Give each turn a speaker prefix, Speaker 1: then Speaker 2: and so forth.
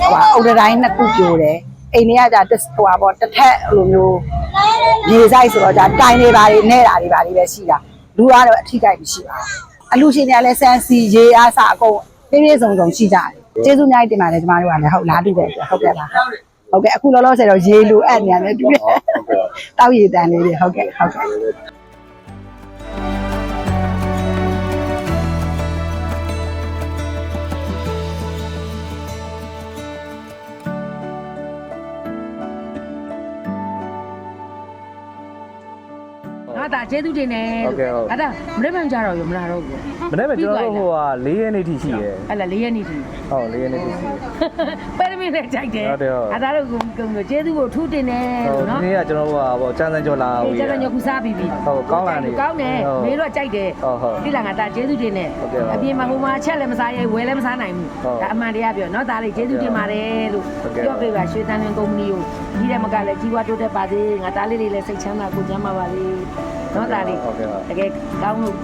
Speaker 1: ဟိုအုတ်တိုင်းနှစ်ခုပြိုတယ်အိမ်တွေကကြာတစ်ဟိုပါပေါ့တစ်ထက်လိုမျိုးရေဆိုင်ဆိုတော့ကြာတိုင်တွေပါတွေနဲ့တာတွေပါတွေပဲရှိတာလူကတော့အထိကြိုက်မရှိပါဘူးအလူရှင်တွေကလည်းစမ်းစီရေအားစအကုန်ပြည့်ပြည့်စုံစုံရှိကြတယ်ကျေးဇူးအများကြီးတင်ပါတယ်ကျမတို့ကလည်းဟုတ်လားတူတယ်ဟုတ်ကဲ့ပါဟုတ်ကဲ့အခုလောလောဆယ်တော့ရေလိုအပ်နေရတယ်တူတယ်တောက်ရည်တန်လေးတွေဟုတ်ကဲ့ဟုတ်ကဲ့
Speaker 2: ငါဒါကျေးဇူးတင်တယ်
Speaker 3: ဟုတ်ကဲ့ဟုတ်
Speaker 2: အဲ့ဒါမနေ့မှကြတော့ရမလားတော့ဘူး
Speaker 3: မနေ့ကကျွန်တော်တို့ဟိုဟာ၄ရက်နေထိရှိတယ်
Speaker 2: အဲ့လားလေးရက်နေပြီ
Speaker 3: ဟုတ်၄ရက်နေထိရှိတယ်
Speaker 2: ပဲ ရမင်းနဲ့ကြိုက်တယ်
Speaker 3: ဟုတ်တယ်ဟုတ်
Speaker 2: အဲ့ဒါတော့ကုံကုံကျေးဇူးကိုထူးတင်တယ်
Speaker 3: ဟုတ်ဒီ
Speaker 2: နော်
Speaker 3: နေ့ကကျွန်တော်တို့ကဟိုစမ်းစမ်းကြော်လာ
Speaker 2: အေး
Speaker 3: ဦး
Speaker 2: ကျတော့ညခုစားပြီးပြီ
Speaker 3: ဟုတ်ကောင်းလာနေ
Speaker 2: ကောင်းတယ်
Speaker 3: ဟုတ်
Speaker 2: မေတော့ကြိုက်တယ်
Speaker 3: ဟုတ်ဟုတ်
Speaker 2: ဒီလားငါဒါကျေးဇူးတင်တယ်
Speaker 3: ဟုတ်ကဲ့ပါ
Speaker 2: အပြင်မှာဟိုမှာချက်လည်းမစားရဲဝယ်လည်းမစားနိုင်ဘူး
Speaker 3: ဟုတ်
Speaker 2: ဒါအမှန်တရားပြောနော်ဒါလေးကျေးဇူးတင်ပါတယ်လို့
Speaker 3: ဟုတ်ကဲ့
Speaker 2: ပြောပြပါရွှေတန်းလင်းကုမ္ပဏီကိုဒီတဲ့မကလည်းကြီးပွားတိုးတက်ပါစေငါဒါလေးတွေလည်းစိတ်ချမ်းသာကိုကျမ်းပါပါစေနော်ဒါလေး
Speaker 3: ဟုတ်ကဲ့ပါ
Speaker 2: တကယ်ကောင်းလို့